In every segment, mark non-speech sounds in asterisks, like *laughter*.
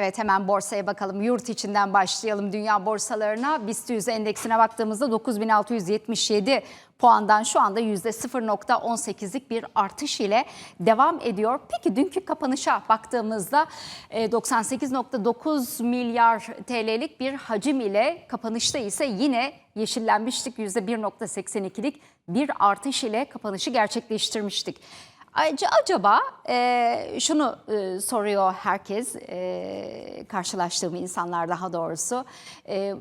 Evet hemen borsaya bakalım. Yurt içinden başlayalım dünya borsalarına. BIST 100 endeksine baktığımızda 9677 puandan şu anda %0.18'lik bir artış ile devam ediyor. Peki dünkü kapanışa baktığımızda e, 98.9 milyar TL'lik bir hacim ile kapanışta ise yine yeşillenmiştik %1.82'lik bir artış ile kapanışı gerçekleştirmiştik. Ac- Acaba e, şunu e, soruyor herkes, e, karşılaştığım insanlar daha doğrusu, e,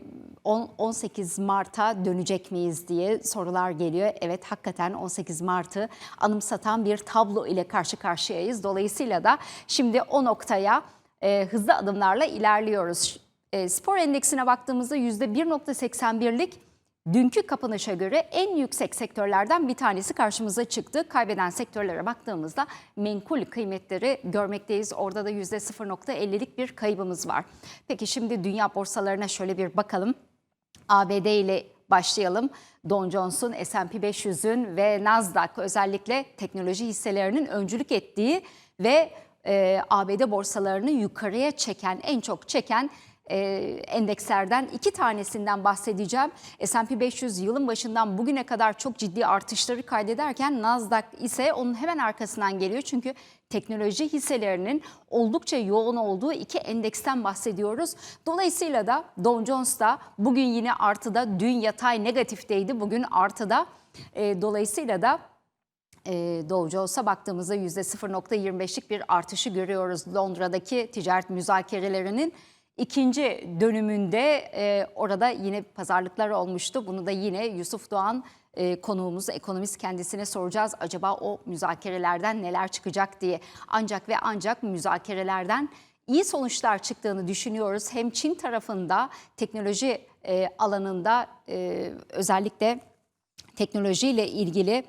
on- 18 Mart'a dönecek miyiz diye sorular geliyor. Evet hakikaten 18 Mart'ı anımsatan bir tablo ile karşı karşıyayız. Dolayısıyla da şimdi o noktaya e, hızlı adımlarla ilerliyoruz. E, spor endeksine baktığımızda %1.81'lik Dünkü kapanışa göre en yüksek sektörlerden bir tanesi karşımıza çıktı. Kaybeden sektörlere baktığımızda menkul kıymetleri görmekteyiz. Orada da %0.50'lik bir kaybımız var. Peki şimdi dünya borsalarına şöyle bir bakalım. ABD ile başlayalım. Dow Jones'un, S&P 500'ün ve Nasdaq özellikle teknoloji hisselerinin öncülük ettiği ve e, ABD borsalarını yukarıya çeken, en çok çeken e, endekslerden iki tanesinden bahsedeceğim. S&P 500 yılın başından bugüne kadar çok ciddi artışları kaydederken Nasdaq ise onun hemen arkasından geliyor. Çünkü teknoloji hisselerinin oldukça yoğun olduğu iki endeksten bahsediyoruz. Dolayısıyla da Dow Jones da bugün yine artıda, dün yatay negatifteydi, bugün artıda. E, dolayısıyla da e, Dow Jones'a baktığımızda %0.25'lik bir artışı görüyoruz. Londra'daki ticaret müzakerelerinin ikinci dönümünde e, orada yine pazarlıklar olmuştu. Bunu da yine Yusuf Doğan e, konuğumuz, ekonomist kendisine soracağız. Acaba o müzakerelerden neler çıkacak diye. Ancak ve ancak müzakerelerden iyi sonuçlar çıktığını düşünüyoruz. Hem Çin tarafında teknoloji e, alanında e, özellikle teknolojiyle ilgili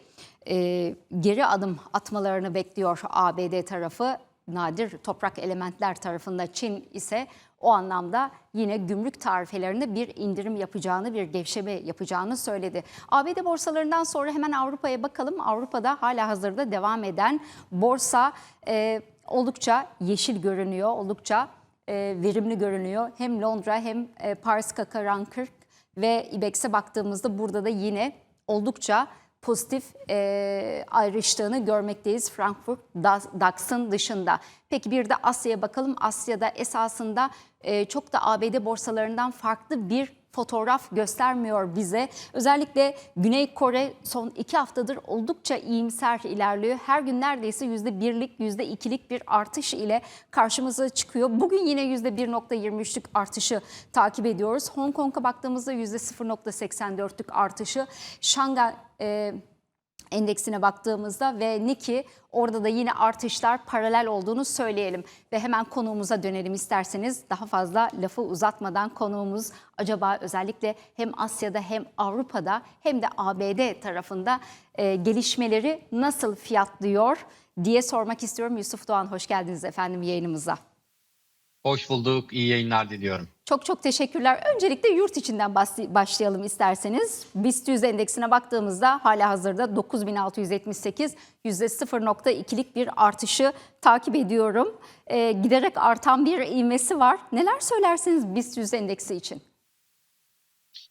e, geri adım atmalarını bekliyor ABD tarafı. Nadir toprak elementler tarafında Çin ise o anlamda yine gümrük tarifelerinde bir indirim yapacağını, bir gevşeme yapacağını söyledi. ABD borsalarından sonra hemen Avrupa'ya bakalım. Avrupa'da hala hazırda devam eden borsa e, oldukça yeşil görünüyor, oldukça e, verimli görünüyor. Hem Londra hem e, Paris CAC 40 ve IBEX'e baktığımızda burada da yine oldukça pozitif e, ayrıştığını görmekteyiz Frankfurt DAX'ın dışında. Peki bir de Asya'ya bakalım. Asya'da esasında e, çok da ABD borsalarından farklı bir fotoğraf göstermiyor bize. Özellikle Güney Kore son iki haftadır oldukça iyimser ilerliyor. Her gün neredeyse yüzde birlik, yüzde ikilik bir artış ile karşımıza çıkıyor. Bugün yine yüzde 1.23'lük artışı takip ediyoruz. Hong Kong'a baktığımızda yüzde 0.84'lük artışı. Şangay e, endeksine baktığımızda ve Niki orada da yine artışlar paralel olduğunu söyleyelim. Ve hemen konuğumuza dönelim isterseniz daha fazla lafı uzatmadan konuğumuz acaba özellikle hem Asya'da hem Avrupa'da hem de ABD tarafında e, gelişmeleri nasıl fiyatlıyor diye sormak istiyorum. Yusuf Doğan hoş geldiniz efendim yayınımıza. Hoş bulduk. İyi yayınlar diliyorum. Çok çok teşekkürler. Öncelikle yurt içinden başlayalım isterseniz. BIST 100 endeksine baktığımızda hala hazırda 9678 %0.2'lik bir artışı takip ediyorum. Ee, giderek artan bir ivmesi var. Neler söylersiniz BIST 100 endeksi için?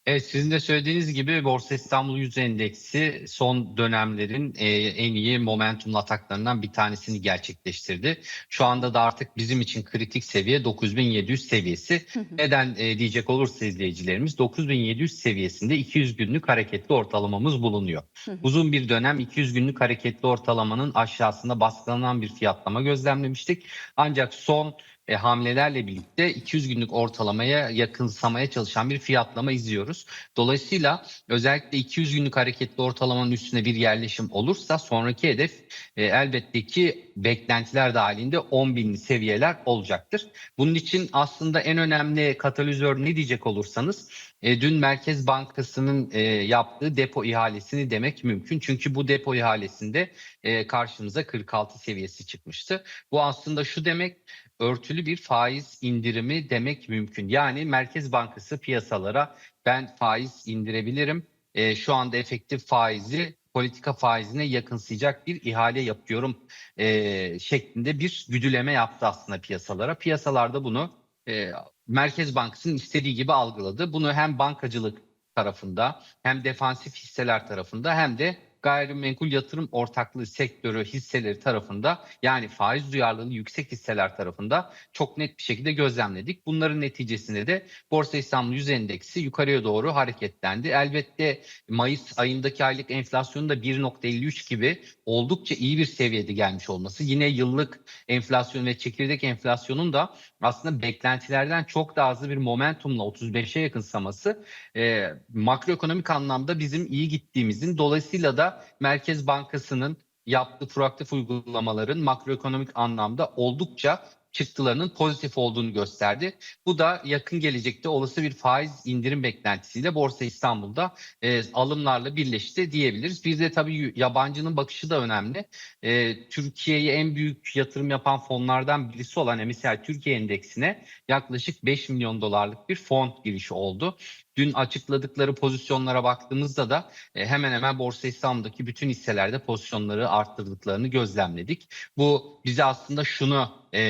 Evet sizin de söylediğiniz gibi Borsa İstanbul Yüz Endeksi son dönemlerin e, en iyi momentumlu ataklarından bir tanesini gerçekleştirdi. Şu anda da artık bizim için kritik seviye 9700 seviyesi. Neden e, diyecek olursa izleyicilerimiz 9700 seviyesinde 200 günlük hareketli ortalamamız bulunuyor. Uzun bir dönem 200 günlük hareketli ortalamanın aşağısında baskılanan bir fiyatlama gözlemlemiştik. Ancak son e, hamlelerle birlikte 200 günlük ortalamaya yakınsamaya çalışan bir fiyatlama izliyoruz. Dolayısıyla özellikle 200 günlük hareketli ortalamanın üstüne bir yerleşim olursa sonraki hedef e, elbette ki beklentiler dahilinde 10 binli seviyeler olacaktır. Bunun için aslında en önemli katalizör ne diyecek olursanız e, dün Merkez Bankası'nın e, yaptığı depo ihalesini demek mümkün. Çünkü bu depo ihalesinde e, karşımıza 46 seviyesi çıkmıştı. Bu aslında şu demek örtülü bir faiz indirimi demek mümkün. Yani Merkez Bankası piyasalara ben faiz indirebilirim. E, şu anda efektif faizi politika faizine yakınsayacak bir ihale yapıyorum e, şeklinde bir güdüleme yaptı aslında piyasalara. Piyasalarda bunu e, Merkez Bankası'nın istediği gibi algıladı. Bunu hem bankacılık tarafında hem defansif hisseler tarafında hem de gayrimenkul yatırım ortaklığı sektörü hisseleri tarafında yani faiz duyarlılığı yüksek hisseler tarafında çok net bir şekilde gözlemledik. Bunların neticesinde de Borsa İstanbul Yüz Endeksi yukarıya doğru hareketlendi. Elbette Mayıs ayındaki aylık enflasyonun da 1.53 gibi oldukça iyi bir seviyede gelmiş olması. Yine yıllık enflasyon ve çekirdek enflasyonun da aslında beklentilerden çok daha hızlı bir momentumla 35'e yakınsaması e, makroekonomik anlamda bizim iyi gittiğimizin dolayısıyla da Merkez Bankası'nın yaptığı proaktif uygulamaların makroekonomik anlamda oldukça çıktılarının pozitif olduğunu gösterdi. Bu da yakın gelecekte olası bir faiz indirim beklentisiyle Borsa İstanbul'da e, alımlarla birleşti diyebiliriz. Bir de tabii yabancının bakışı da önemli. E, Türkiye'ye en büyük yatırım yapan fonlardan birisi olan MSCI Türkiye Endeksine yaklaşık 5 milyon dolarlık bir fon girişi oldu. Dün açıkladıkları pozisyonlara baktığımızda da e, hemen hemen Borsa İstanbul'daki bütün hisselerde pozisyonları arttırdıklarını gözlemledik. Bu bize aslında şunu e,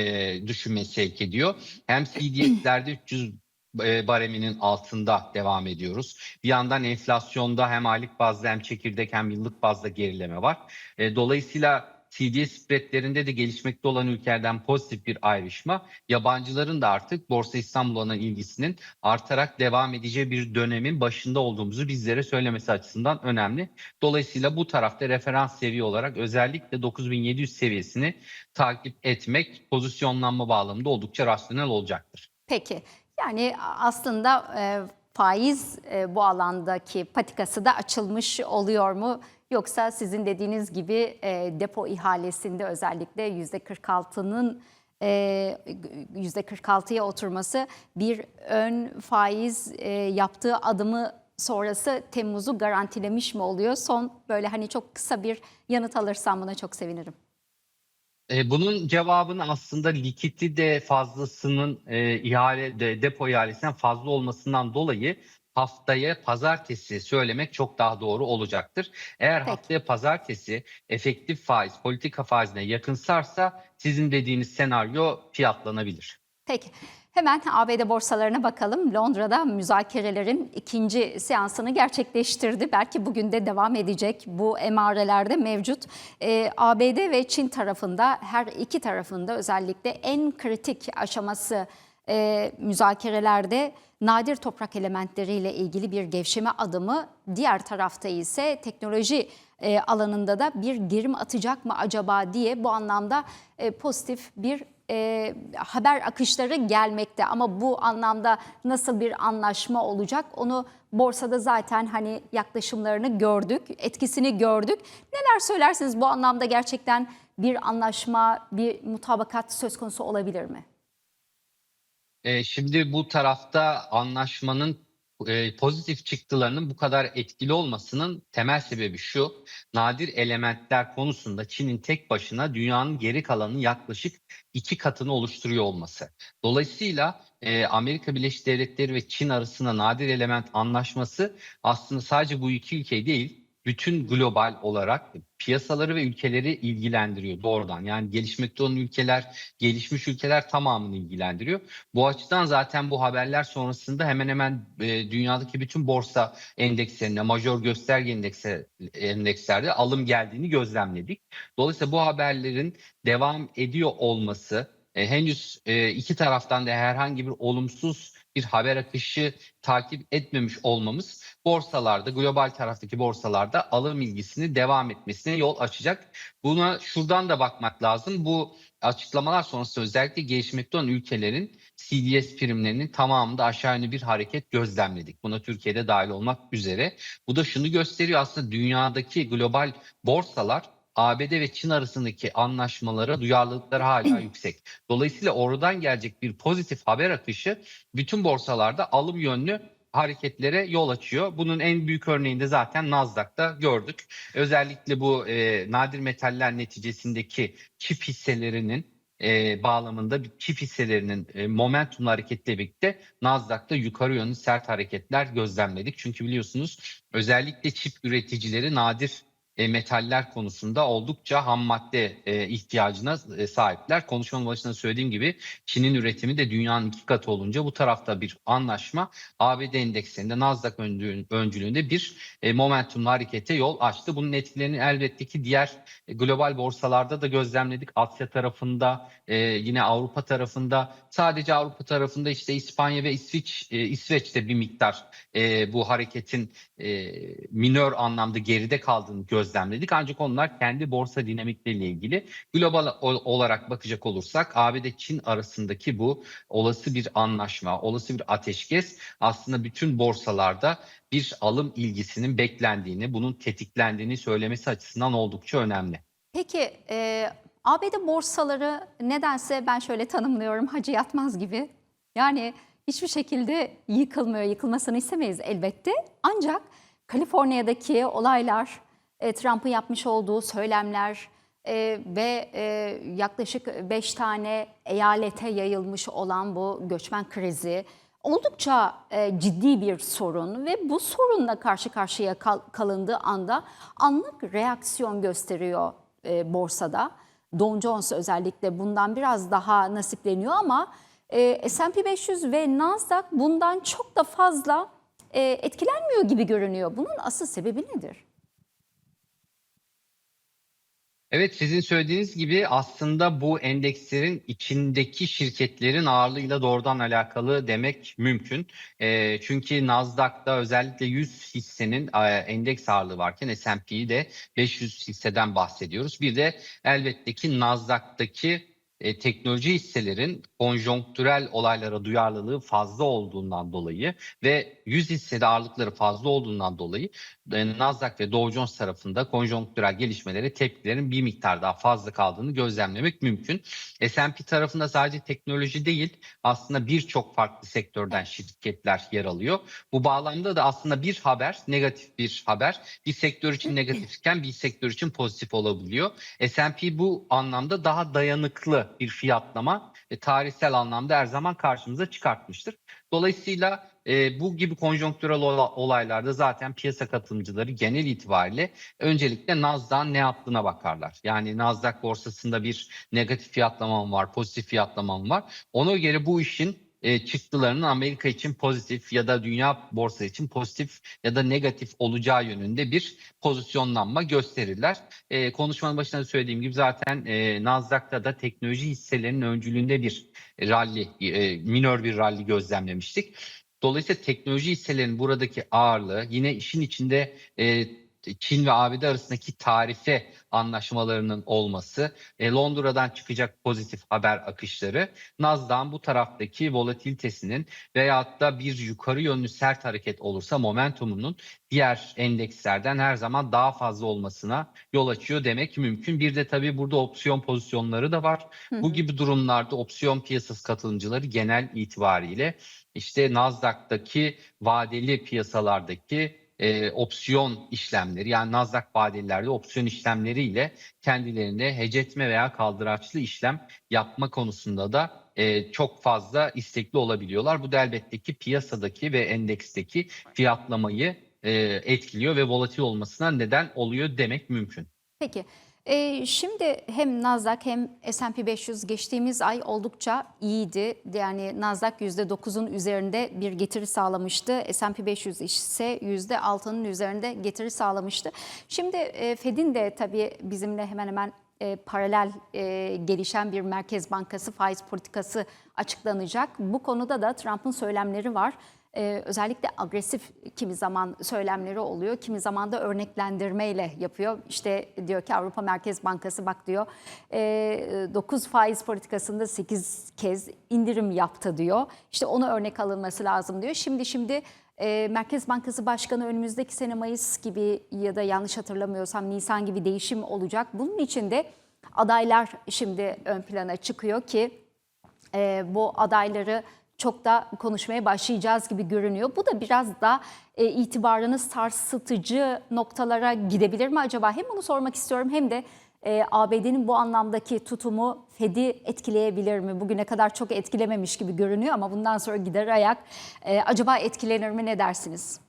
düşünmeye sevk ediyor. Hem CDS'lerde 300 e, bareminin altında devam ediyoruz. Bir yandan enflasyonda hem aylık bazda hem çekirdek hem yıllık bazda gerileme var. E, dolayısıyla CDS spreadlerinde de gelişmekte olan ülkelerden pozitif bir ayrışma, yabancıların da artık Borsa İstanbul olan ilgisinin artarak devam edeceği bir dönemin başında olduğumuzu bizlere söylemesi açısından önemli. Dolayısıyla bu tarafta referans seviye olarak özellikle 9700 seviyesini takip etmek pozisyonlanma bağlamında oldukça rasyonel olacaktır. Peki yani aslında e, faiz e, bu alandaki patikası da açılmış oluyor mu? Yoksa sizin dediğiniz gibi e, depo ihalesinde özellikle %46'nın e, %46'ya oturması bir ön faiz e, yaptığı adımı sonrası Temmuz'u garantilemiş mi oluyor? Son böyle hani çok kısa bir yanıt alırsam buna çok sevinirim. E, bunun cevabını aslında likitli de fazlasının e, ihale de, depo ihalesinden fazla olmasından dolayı haftaya pazartesi söylemek çok daha doğru olacaktır. Eğer Peki. haftaya pazartesi efektif faiz politika faizine yakınsarsa sizin dediğiniz senaryo fiyatlanabilir. Peki. Hemen ABD borsalarına bakalım. Londra'da müzakerelerin ikinci seansını gerçekleştirdi. Belki bugün de devam edecek. Bu emarelerde mevcut. Ee, ABD ve Çin tarafında her iki tarafında özellikle en kritik aşaması e, müzakerelerde nadir toprak elementleriyle ilgili bir gevşeme adımı. Diğer tarafta ise teknoloji e, alanında da bir girim atacak mı acaba diye bu anlamda e, pozitif bir e, haber akışları gelmekte ama bu anlamda nasıl bir anlaşma olacak onu borsada zaten hani yaklaşımlarını gördük, etkisini gördük. Neler söylersiniz bu anlamda gerçekten bir anlaşma, bir mutabakat söz konusu olabilir mi? E, şimdi bu tarafta anlaşmanın e, pozitif çıktılarının bu kadar etkili olmasının temel sebebi şu. Nadir elementler konusunda Çin'in tek başına dünyanın geri kalanının yaklaşık iki katını oluşturuyor olması. Dolayısıyla e, Amerika Birleşik Devletleri ve Çin arasında nadir element anlaşması aslında sadece bu iki ülkeyi değil, bütün global olarak piyasaları ve ülkeleri ilgilendiriyor doğrudan. Yani gelişmekte olan ülkeler, gelişmiş ülkeler tamamını ilgilendiriyor. Bu açıdan zaten bu haberler sonrasında hemen hemen e, dünyadaki bütün borsa endekslerinde, major gösterge endekse, endekslerde alım geldiğini gözlemledik. Dolayısıyla bu haberlerin devam ediyor olması e, henüz e, iki taraftan da herhangi bir olumsuz bir haber akışı takip etmemiş olmamız borsalarda, global taraftaki borsalarda alım ilgisini devam etmesine yol açacak. Buna şuradan da bakmak lazım. Bu açıklamalar sonrası özellikle gelişmekte olan ülkelerin CDS primlerinin tamamında aşağı yönlü bir hareket gözlemledik. Buna Türkiye'de dahil olmak üzere. Bu da şunu gösteriyor aslında dünyadaki global borsalar ABD ve Çin arasındaki anlaşmalara duyarlılıkları hala *clears throat* yüksek. Dolayısıyla oradan gelecek bir pozitif haber akışı bütün borsalarda alım yönlü hareketlere yol açıyor. Bunun en büyük örneğini de zaten Nasdaq'ta gördük. Özellikle bu e, nadir metaller neticesindeki çip hisselerinin e, bağlamında bir çip hisselerinin e, momentumlu hareketle birlikte Nasdaq'ta yukarı yönlü sert hareketler gözlemledik. Çünkü biliyorsunuz özellikle çip üreticileri nadir e, metaller konusunda oldukça ham madde e, ihtiyacına e, sahipler. Konuşmanın başında söylediğim gibi Çin'in üretimi de dünyanın iki katı olunca bu tarafta bir anlaşma ABD endeksinde Nasdaq öncü- öncülüğünde bir e, momentumlu harekete yol açtı. Bunun etkilerini elbette ki diğer global borsalarda da gözlemledik. Asya tarafında, yine Avrupa tarafında, sadece Avrupa tarafında işte İspanya ve İsviç, İsveç'te bir miktar bu hareketin e, minör anlamda geride kaldığını gözlemledik. Ancak onlar kendi borsa dinamikleriyle ilgili global ol- olarak bakacak olursak ABD-Çin arasındaki bu olası bir anlaşma, olası bir ateşkes aslında bütün borsalarda bir alım ilgisinin beklendiğini, bunun tetiklendiğini söylemesi açısından oldukça önemli. Peki e, ABD borsaları nedense ben şöyle tanımlıyorum hacı yatmaz gibi. Yani hiçbir şekilde yıkılmıyor, yıkılmasını istemeyiz elbette. Ancak Kaliforniya'daki olaylar, e, Trump'ın yapmış olduğu söylemler e, ve e, yaklaşık 5 tane eyalete yayılmış olan bu göçmen krizi oldukça e, ciddi bir sorun ve bu sorunla karşı karşıya kal- kalındığı anda anlık reaksiyon gösteriyor e, borsada. Dow Jones özellikle bundan biraz daha nasipleniyor ama e, S&P 500 ve Nasdaq bundan çok da fazla e, etkilenmiyor gibi görünüyor. Bunun asıl sebebi nedir? Evet sizin söylediğiniz gibi aslında bu endekslerin içindeki şirketlerin ağırlığıyla doğrudan alakalı demek mümkün. Eee, çünkü Nasdaq'ta özellikle 100 hissenin e, endeks ağırlığı varken S&P'yi de 500 hisseden bahsediyoruz. Bir de elbette ki Nasdaq'taki e, teknoloji hisselerin konjonktürel olaylara duyarlılığı fazla olduğundan dolayı ve 100 hissede ağırlıkları fazla olduğundan dolayı e, Nasdaq ve Dow Jones tarafında konjonktürel gelişmelere tepkilerin bir miktar daha fazla kaldığını gözlemlemek mümkün. S&P tarafında sadece teknoloji değil aslında birçok farklı sektörden şirketler yer alıyor. Bu bağlamda da aslında bir haber, negatif bir haber bir sektör için negatifken bir sektör için pozitif olabiliyor. S&P bu anlamda daha dayanıklı bir fiyatlama e, tarihsel anlamda her zaman karşımıza çıkartmıştır. Dolayısıyla e, bu gibi konjonktürel ola- olaylarda zaten piyasa katılımcıları genel itibariyle öncelikle Nasdaq'ın ne yaptığına bakarlar. Yani Nasdaq borsasında bir negatif fiyatlama var, pozitif fiyatlama var? Ona göre bu işin e, çıktılarının Amerika için pozitif ya da dünya borsa için pozitif ya da negatif olacağı yönünde bir pozisyonlanma gösterirler. E, konuşmanın başında söylediğim gibi zaten e, Nasdaq'ta da teknoloji hisselerinin öncülüğünde bir rally, e, minör bir rally gözlemlemiştik. Dolayısıyla teknoloji hisselerinin buradaki ağırlığı yine işin içinde e, Çin ve ABD arasındaki tarife anlaşmalarının olması, e, Londra'dan çıkacak pozitif haber akışları, Nasdaq'ın bu taraftaki volatilitesinin veyahut da bir yukarı yönlü sert hareket olursa momentumunun diğer endekslerden her zaman daha fazla olmasına yol açıyor demek mümkün. Bir de tabii burada opsiyon pozisyonları da var. Hı Bu gibi durumlarda opsiyon piyasası katılımcıları genel itibariyle işte Nasdaq'taki vadeli piyasalardaki e, opsiyon işlemleri yani Nasdaq vadelilerde opsiyon işlemleriyle kendilerine hecetme veya kaldıraçlı işlem yapma konusunda da e, çok fazla istekli olabiliyorlar. Bu da elbette ki piyasadaki ve endeksteki fiyatlamayı e, etkiliyor ve volatil olmasına neden oluyor demek mümkün. Peki. E, şimdi hem Nasdaq hem S&P 500 geçtiğimiz ay oldukça iyiydi. Yani Nasdaq %9'un üzerinde bir getiri sağlamıştı. S&P 500 ise %6'nın üzerinde getiri sağlamıştı. Şimdi e, Fed'in de tabii bizimle hemen hemen e, paralel e, gelişen bir merkez bankası faiz politikası açıklanacak. Bu konuda da Trump'ın söylemleri var. Ee, özellikle agresif kimi zaman söylemleri oluyor, kimi zaman da örneklendirmeyle yapıyor. İşte diyor ki Avrupa Merkez Bankası bak diyor 9 faiz politikasında 8 kez indirim yaptı diyor. İşte onu örnek alınması lazım diyor. Şimdi şimdi e, Merkez Bankası Başkanı önümüzdeki sene Mayıs gibi ya da yanlış hatırlamıyorsam Nisan gibi değişim olacak. Bunun için de adaylar şimdi ön plana çıkıyor ki e, bu adayları çok da konuşmaya başlayacağız gibi görünüyor. Bu da biraz da e, itibarını sarsıtıcı noktalara gidebilir mi acaba? Hem bunu sormak istiyorum hem de e, ABD'nin bu anlamdaki tutumu Fed'i etkileyebilir mi? Bugüne kadar çok etkilememiş gibi görünüyor ama bundan sonra gider ayak. E, acaba etkilenir mi ne dersiniz?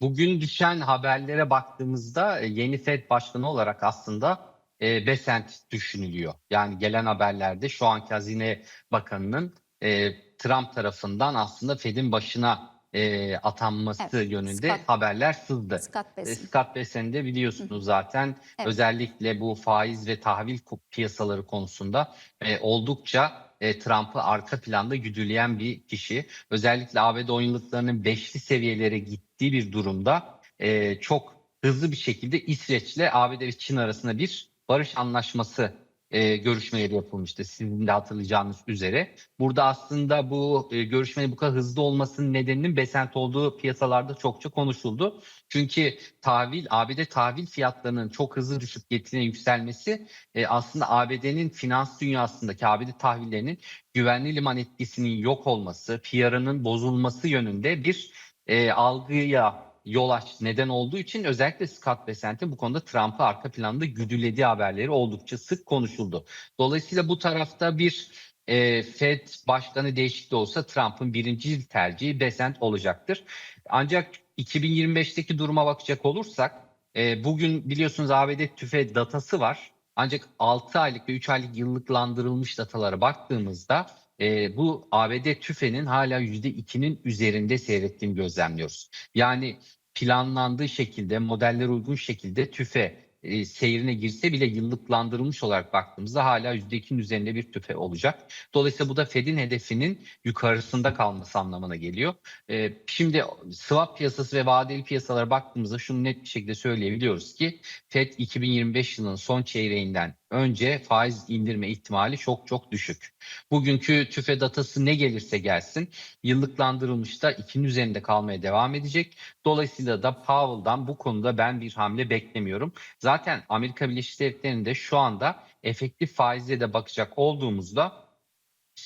Bugün düşen haberlere baktığımızda e, yeni Fed Başkanı olarak aslında e, Besant düşünülüyor. Yani gelen haberlerde şu anki Hazine Bakanı'nın e, Trump tarafından aslında Fed'in başına e, atanması Evet, yönünde Scott- haberler sızdı. Scott E, Bessent. Scott Bessent'i de biliyorsunuz zaten Evet. özellikle bu faiz ve tahvil piyasaları konusunda e, oldukça e, Trump'ı arka planda güdüleyen bir kişi. Özellikle ABD 10 yıllıklarının beşli seviyelere gittiği bir durumda e, çok hızlı bir şekilde İsveç'le ABD ve Çin arasında bir barış anlaşması e, görüşmeleri yapılmıştı. Sizin de hatırlayacağınız üzere. Burada aslında bu e, görüşmenin bu kadar hızlı olmasının nedeninin Besent olduğu piyasalarda çokça konuşuldu. Çünkü tahvil, ABD tahvil fiyatlarının çok hızlı düşüp getirine yükselmesi e, aslında ABD'nin finans dünyasındaki ABD tahvillerinin güvenli liman etkisinin yok olması, PR'ının bozulması yönünde bir e, algıya yol aç neden olduğu için özellikle Scott Bessent'in bu konuda Trump'ı arka planda güdülediği haberleri oldukça sık konuşuldu. Dolayısıyla bu tarafta bir e, Fed başkanı değişikliği olsa Trump'ın birinci tercihi Bessent olacaktır. Ancak 2025'teki duruma bakacak olursak e, bugün biliyorsunuz ABD tüfe datası var. Ancak 6 aylık ve 3 aylık yıllıklandırılmış datalara baktığımızda e, bu ABD tüfenin hala %2'nin üzerinde seyrettiğini gözlemliyoruz. Yani planlandığı şekilde, modellere uygun şekilde tüfe e, seyrine girse bile yıllıklandırılmış olarak baktığımızda hala %2'nin üzerinde bir tüfe olacak. Dolayısıyla bu da Fed'in hedefinin yukarısında kalması anlamına geliyor. E, şimdi swap piyasası ve vadeli piyasalara baktığımızda şunu net bir şekilde söyleyebiliyoruz ki Fed 2025 yılının son çeyreğinden önce faiz indirme ihtimali çok çok düşük. Bugünkü tüfe datası ne gelirse gelsin yıllıklandırılmış da 2'nin üzerinde kalmaya devam edecek. Dolayısıyla da Powell'dan bu konuda ben bir hamle beklemiyorum. Zaten Amerika Birleşik Devletleri'nde şu anda efektif faizle de bakacak olduğumuzda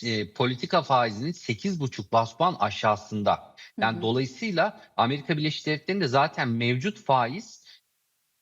e, politika faizinin 8,5 bas puan aşağısında. Yani Hı hı. dolayısıyla Amerika Birleşik Devletleri'nde zaten mevcut faiz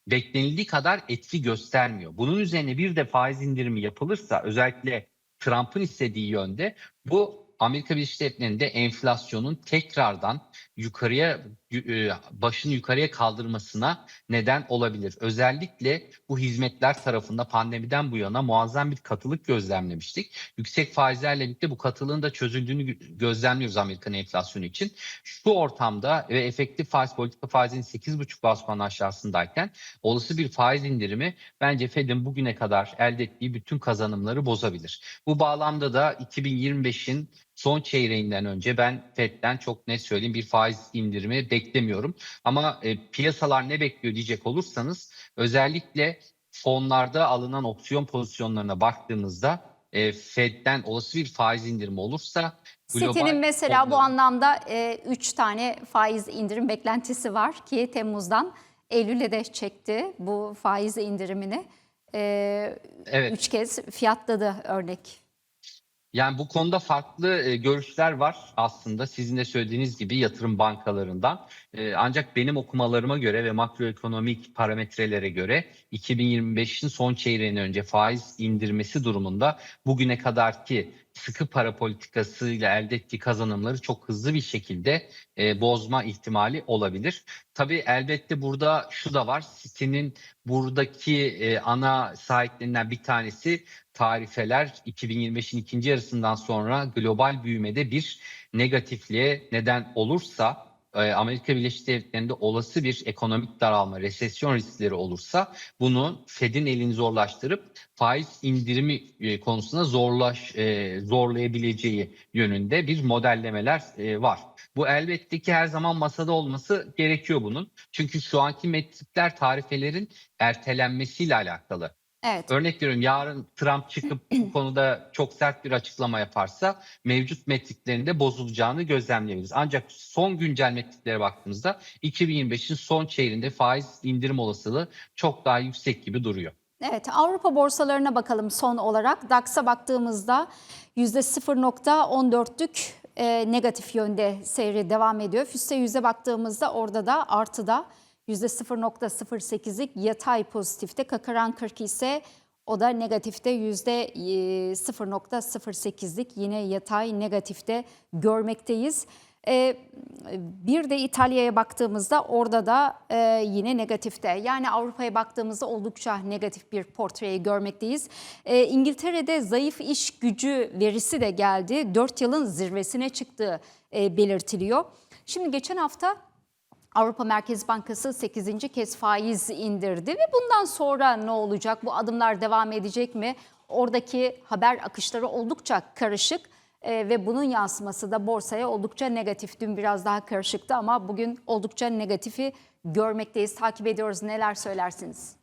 beklenildiği kadar etki göstermiyor. Bunun üzerine bir de faiz indirimi yapılırsa özellikle Trump'ın istediği yönde bu Amerika Birleşik Devletleri'nde enflasyonun tekrardan yukarıya e, başını yukarıya kaldırmasına neden olabilir. Özellikle bu hizmetler tarafında pandemiden bu yana muazzam bir katılık gözlemlemiştik. Yüksek faizlerle birlikte bu katılığın da çözüldüğünü gö- gözlemliyoruz Amerikan enflasyonu için. Şu ortamda ve efektif faiz politika faizinin 8,5 bas puan aşağısındayken olası bir faiz indirimi bence Fed'in bugüne kadar elde ettiği bütün kazanımları bozabilir. Bu bağlamda da 2025'in son çeyreğinden önce ben Fed'den çok net söyleyeyim bir faiz indirimi beklemiyorum. Ama e, piyasalar ne bekliyor diyecek olursanız özellikle fonlarda alınan opsiyon pozisyonlarına baktığınızda e, Fed'den olası bir faiz indirimi olursa City'nin mesela bu fonların- anlamda 3 tane faiz indirim beklentisi var ki Temmuz'dan Eylül'e de çekti bu faiz indirimini. 3 Evet. kez fiyatladı örnek. Yani bu konuda farklı e, görüşler var aslında sizin de söylediğiniz gibi yatırım bankalarından. E, ancak benim okumalarıma göre ve makroekonomik parametrelere göre 2025'in son çeyreğine önce faiz indirmesi durumunda bugüne kadarki sıkı para politikasıyla elde ettiği kazanımları çok hızlı bir şekilde e, bozma ihtimali olabilir. Tabii elbette burada şu da var. City'nin buradaki e, ana sahiplerinden bir tanesi tarifeler 2025'in ikinci yarısından sonra global büyümede bir negatifliğe neden olursa Amerika Birleşik Devletleri'nde olası bir ekonomik daralma, resesyon riskleri olursa bunu Fed'in elini zorlaştırıp faiz indirimi e, konusunda zorlaş e, zorlayabileceği yönünde bir modellemeler e, var. Bu elbette ki her zaman masada olması gerekiyor bunun. Çünkü şu anki metrikler tarifelerin ertelenmesiyle alakalı. Evet. Örnek veriyorum yarın Trump çıkıp *clears throat* bu konuda çok sert bir açıklama yaparsa mevcut metriklerin de bozulacağını gözlemleyebiliriz. Ancak son güncel metriklere baktığımızda 2025'in son çeyreğinde faiz indirim olasılığı çok daha yüksek gibi duruyor. Evet, Avrupa borsalarına bakalım son olarak. DAX'a baktığımızda %0.14'lük e, negatif yönde seyri devam ediyor. FTSE 100'e baktığımızda orada da artıda %0.08'lik yatay pozitifte. Kakaran 40 ise o da negatifte %0.08'lik yine yatay negatifte görmekteyiz. E, bir de İtalya'ya baktığımızda orada da e, yine negatifte. Yani Avrupa'ya baktığımızda oldukça negatif bir portreyi görmekteyiz. E, İngiltere'de zayıf iş gücü verisi de geldi. 4 yılın zirvesine çıktığı e, belirtiliyor. Şimdi geçen hafta Avrupa Merkez Bankası 8. kez faiz indirdi ve bundan sonra ne olacak? Bu adımlar devam edecek mi? Oradaki haber akışları oldukça karışık e, ve bunun yansıması da borsaya oldukça negatif. Dün biraz daha karışıktı ama bugün oldukça negatifi görmekteyiz. Takip ediyoruz. Neler söylersiniz?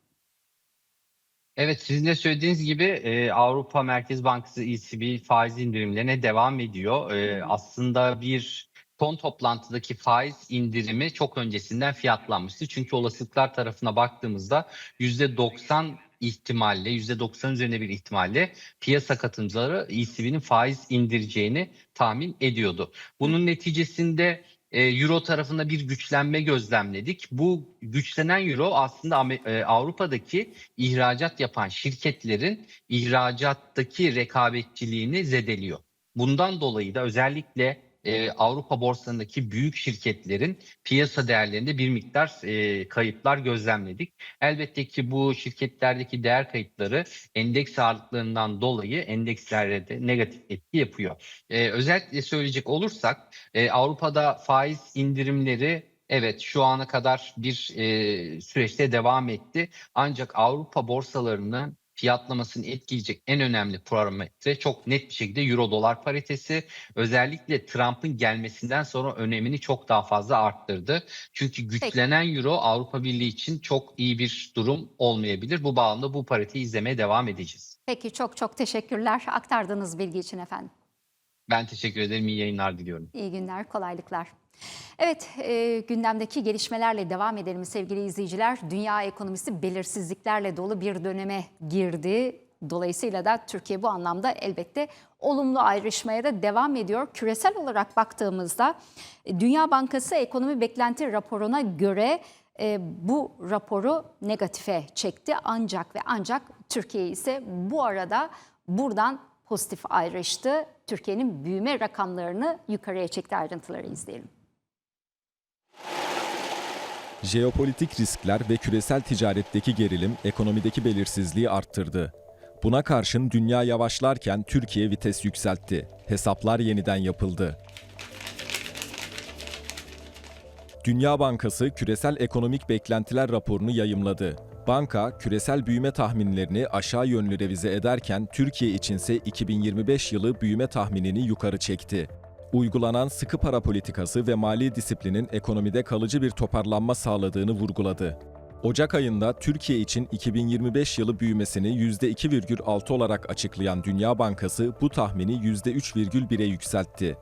Evet sizin de söylediğiniz gibi e, Avrupa Merkez Bankası ECB faiz indirimlerine devam ediyor. E, aslında bir son toplantıdaki faiz indirimi çok öncesinden fiyatlanmıştı. Çünkü olasılıklar tarafına baktığımızda %90 ihtimalle, %90 üzerinde bir ihtimalle piyasa katılımcıları ECB'nin faiz indireceğini tahmin ediyordu. Bunun neticesinde e, Euro tarafında bir güçlenme gözlemledik. Bu güçlenen Euro aslında e, Avrupa'daki ihracat yapan şirketlerin ihracattaki rekabetçiliğini zedeliyor. Bundan dolayı da özellikle e, Avrupa borsalarındaki büyük şirketlerin piyasa değerlerinde bir miktar e, kayıplar gözlemledik. Elbette ki bu şirketlerdeki değer kayıpları endeks ağırlıklarından dolayı endekslerde de negatif etki yapıyor. E, özellikle söyleyecek olursak e, Avrupa'da faiz indirimleri evet şu ana kadar bir e, süreçte devam etti. Ancak Avrupa borsalarının fiyatlamasını etkileyecek en önemli parametre çok net bir şekilde euro dolar paritesi. Özellikle Trump'ın gelmesinden sonra önemini çok daha fazla arttırdı. Çünkü güçlenen euro Avrupa Birliği için çok iyi bir durum olmayabilir. Bu bağlamda bu pariteyi izlemeye devam edeceğiz. Peki çok çok teşekkürler aktardığınız bilgi için efendim. Ben teşekkür ederim. İyi yayınlar diliyorum. İyi günler, kolaylıklar. Evet, e, gündemdeki gelişmelerle devam edelim sevgili izleyiciler. Dünya ekonomisi belirsizliklerle dolu bir döneme girdi. Dolayısıyla da Türkiye bu anlamda elbette olumlu ayrışmaya da devam ediyor. Küresel olarak baktığımızda e, Dünya Bankası ekonomi beklenti raporuna göre e, bu raporu negatife çekti. Ancak ve ancak Türkiye ise bu arada buradan pozitif ayrıştı. Türkiye'nin büyüme rakamlarını yukarıya çekti ayrıntıları izleyelim. Jeopolitik riskler ve küresel ticaretteki gerilim ekonomideki belirsizliği arttırdı. Buna karşın dünya yavaşlarken Türkiye vites yükseltti. Hesaplar yeniden yapıldı. Dünya Bankası küresel ekonomik beklentiler raporunu yayımladı. Banka, küresel büyüme tahminlerini aşağı yönlü revize ederken Türkiye içinse 2025 yılı büyüme tahminini yukarı çekti. Uygulanan sıkı para politikası ve mali disiplinin ekonomide kalıcı bir toparlanma sağladığını vurguladı. Ocak ayında Türkiye için 2025 yılı büyümesini %2,6 olarak açıklayan Dünya Bankası bu tahmini %3,1'e yükseltti.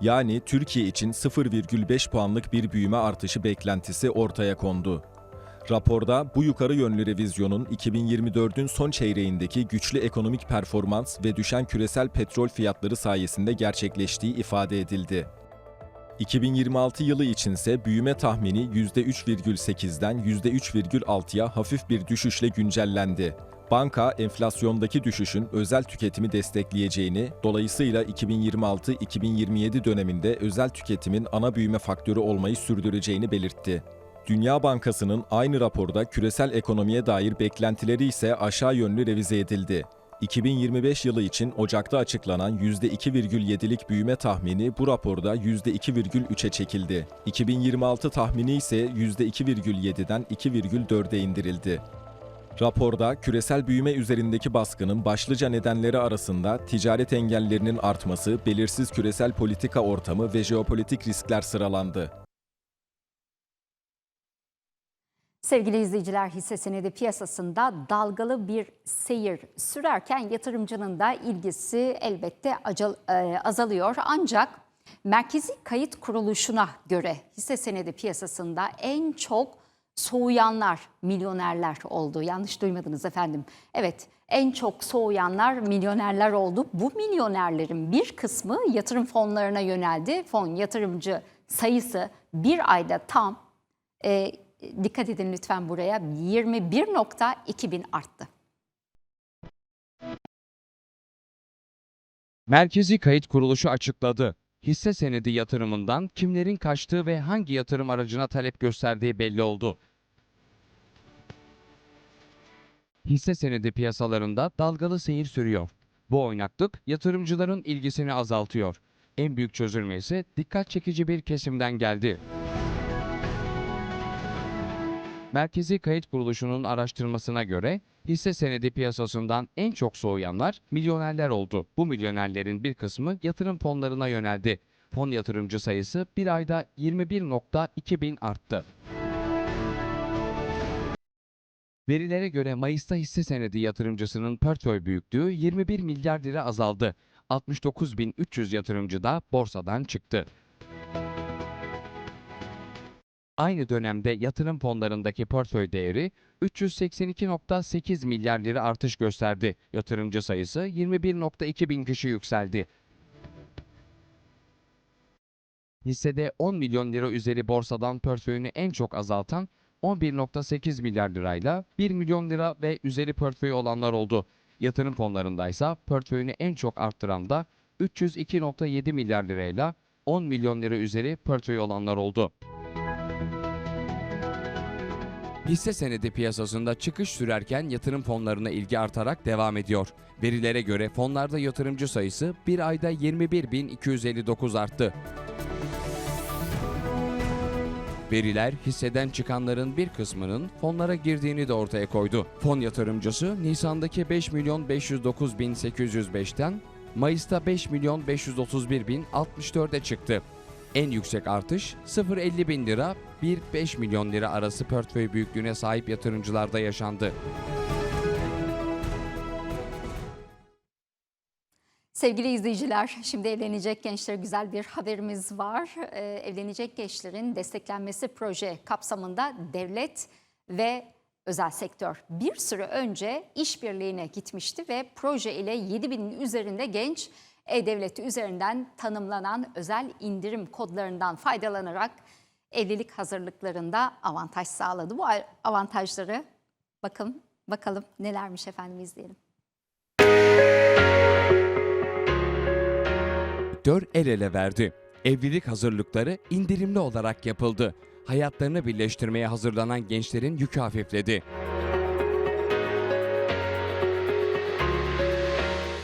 Yani Türkiye için 0,5 puanlık bir büyüme artışı beklentisi ortaya kondu. Raporda bu yukarı yönlü revizyonun 2024'ün son çeyreğindeki güçlü ekonomik performans ve düşen küresel petrol fiyatları sayesinde gerçekleştiği ifade edildi. 2026 yılı içinse büyüme tahmini %3,8'den %3,6'ya hafif bir düşüşle güncellendi. Banka, enflasyondaki düşüşün özel tüketimi destekleyeceğini, dolayısıyla 2026-2027 döneminde özel tüketimin ana büyüme faktörü olmayı sürdüreceğini belirtti. Dünya Bankası'nın aynı raporda küresel ekonomiye dair beklentileri ise aşağı yönlü revize edildi. 2025 yılı için Ocak'ta açıklanan %2,7'lik büyüme tahmini bu raporda %2,3'e çekildi. 2026 tahmini ise %2,7'den 2,4'e indirildi. Raporda küresel büyüme üzerindeki baskının başlıca nedenleri arasında ticaret engellerinin artması, belirsiz küresel politika ortamı ve jeopolitik riskler sıralandı. Sevgili izleyiciler hisse senedi piyasasında dalgalı bir seyir sürerken yatırımcının da ilgisi elbette e, azalıyor. Ancak Merkezi Kayıt Kuruluşu'na göre hisse senedi piyasasında en çok soğuyanlar milyonerler oldu. Yanlış duymadınız efendim. Evet en çok soğuyanlar milyonerler oldu. Bu milyonerlerin bir kısmı yatırım fonlarına yöneldi. Fon yatırımcı sayısı bir ayda tam e, dikkat edin lütfen buraya 21.2 bin arttı. Merkezi Kayıt Kuruluşu açıkladı. hisse senedi yatırımından kimlerin kaçtığı ve hangi yatırım aracına talep gösterdiği belli oldu. Hisse senedi piyasalarında dalgalı seyir sürüyor. Bu oynaklık yatırımcıların ilgisini azaltıyor. En büyük çözülme ise dikkat çekici bir kesimden geldi. Merkezi Kayıt Kuruluşu'nun araştırmasına göre hisse senedi piyasasından en çok soğuyanlar milyonerler oldu. Bu milyonerlerin bir kısmı yatırım fonlarına yöneldi. Fon yatırımcı sayısı bir ayda 21.2 bin arttı. Verilere göre Mayıs'ta hisse senedi yatırımcısının portföy büyüklüğü 21 milyar lira azaldı. 69.300 yatırımcı da borsadan çıktı. Aynı dönemde yatırım fonlarındaki portföy değeri 382.8 milyar lira artış gösterdi. Yatırımcı sayısı 21.2 bin kişi yükseldi. Hissede 10 milyon lira üzeri borsadan portföyünü en çok azaltan 11.8 milyar lirayla 1 milyon lira ve üzeri portföyü olanlar oldu. Yatırım fonlarındaysa portföyünü en çok arttıran da 302.7 milyar lirayla 10 milyon lira üzeri portföyü olanlar oldu. Hisse senedi piyasasında çıkış sürerken yatırım fonlarına ilgi artarak devam ediyor. Verilere göre fonlarda yatırımcı sayısı bir ayda 21.259 arttı. Veriler hisseden çıkanların bir kısmının fonlara girdiğini de ortaya koydu. Fon yatırımcısı Nisan'daki 5 milyon 509 bin 805'ten Mayıs'ta 5 milyon 531 bin 64'e çıktı. En yüksek artış 0.50 bin lira 1-5 milyon lira arası portföy büyüklüğüne sahip yatırımcılarda yaşandı. Sevgili izleyiciler, şimdi evlenecek gençlere güzel bir haberimiz var. Ee, evlenecek gençlerin desteklenmesi proje kapsamında devlet ve özel sektör bir süre önce işbirliğine gitmişti ve proje ile 7 binin üzerinde genç e-devleti üzerinden tanımlanan özel indirim kodlarından faydalanarak evlilik hazırlıklarında avantaj sağladı. Bu avantajları bakın bakalım nelermiş efendim izleyelim. Sektör el ele verdi. Evlilik hazırlıkları indirimli olarak yapıldı. Hayatlarını birleştirmeye hazırlanan gençlerin yükü hafifledi.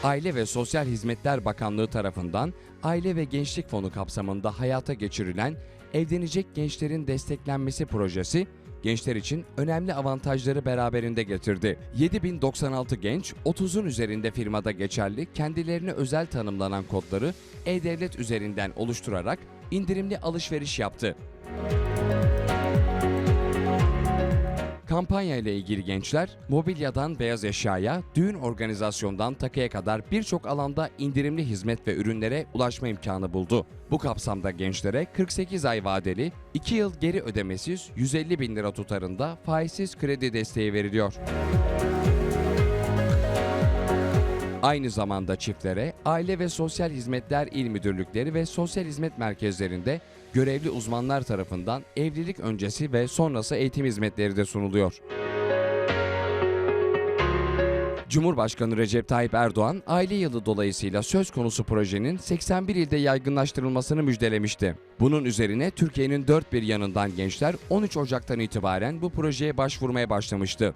Aile ve Sosyal Hizmetler Bakanlığı tarafından Aile ve Gençlik Fonu kapsamında hayata geçirilen Evlenecek Gençlerin Desteklenmesi projesi gençler için önemli avantajları beraberinde getirdi. 7096 genç 30'un üzerinde firmada geçerli kendilerine özel tanımlanan kodları e-devlet üzerinden oluşturarak indirimli alışveriş yaptı. Kampanya ile ilgili gençler mobilyadan beyaz eşyaya, düğün organizasyondan takıya kadar birçok alanda indirimli hizmet ve ürünlere ulaşma imkanı buldu. Bu kapsamda gençlere 48 ay vadeli, 2 yıl geri ödemesiz 150 bin lira tutarında faizsiz kredi desteği veriliyor. Aynı zamanda çiftlere Aile ve Sosyal Hizmetler İl Müdürlükleri ve Sosyal Hizmet Merkezlerinde görevli uzmanlar tarafından evlilik öncesi ve sonrası eğitim hizmetleri de sunuluyor. Cumhurbaşkanı Recep Tayyip Erdoğan aile yılı dolayısıyla söz konusu projenin 81 ilde yaygınlaştırılmasını müjdelemişti. Bunun üzerine Türkiye'nin dört bir yanından gençler 13 Ocak'tan itibaren bu projeye başvurmaya başlamıştı.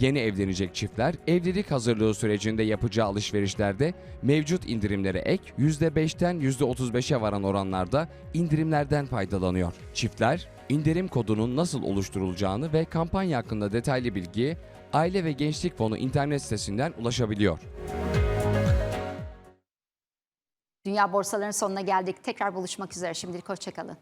Yeni evlenecek çiftler evlilik hazırlığı sürecinde yapacağı alışverişlerde mevcut indirimlere ek %5'ten %35'e varan oranlarda indirimlerden faydalanıyor. Çiftler indirim kodunun nasıl oluşturulacağını ve kampanya hakkında detaylı bilgiye Aile ve Gençlik Fonu internet sitesinden ulaşabiliyor. Dünya borsalarının sonuna geldik. Tekrar buluşmak üzere. Şimdilik hoşçakalın.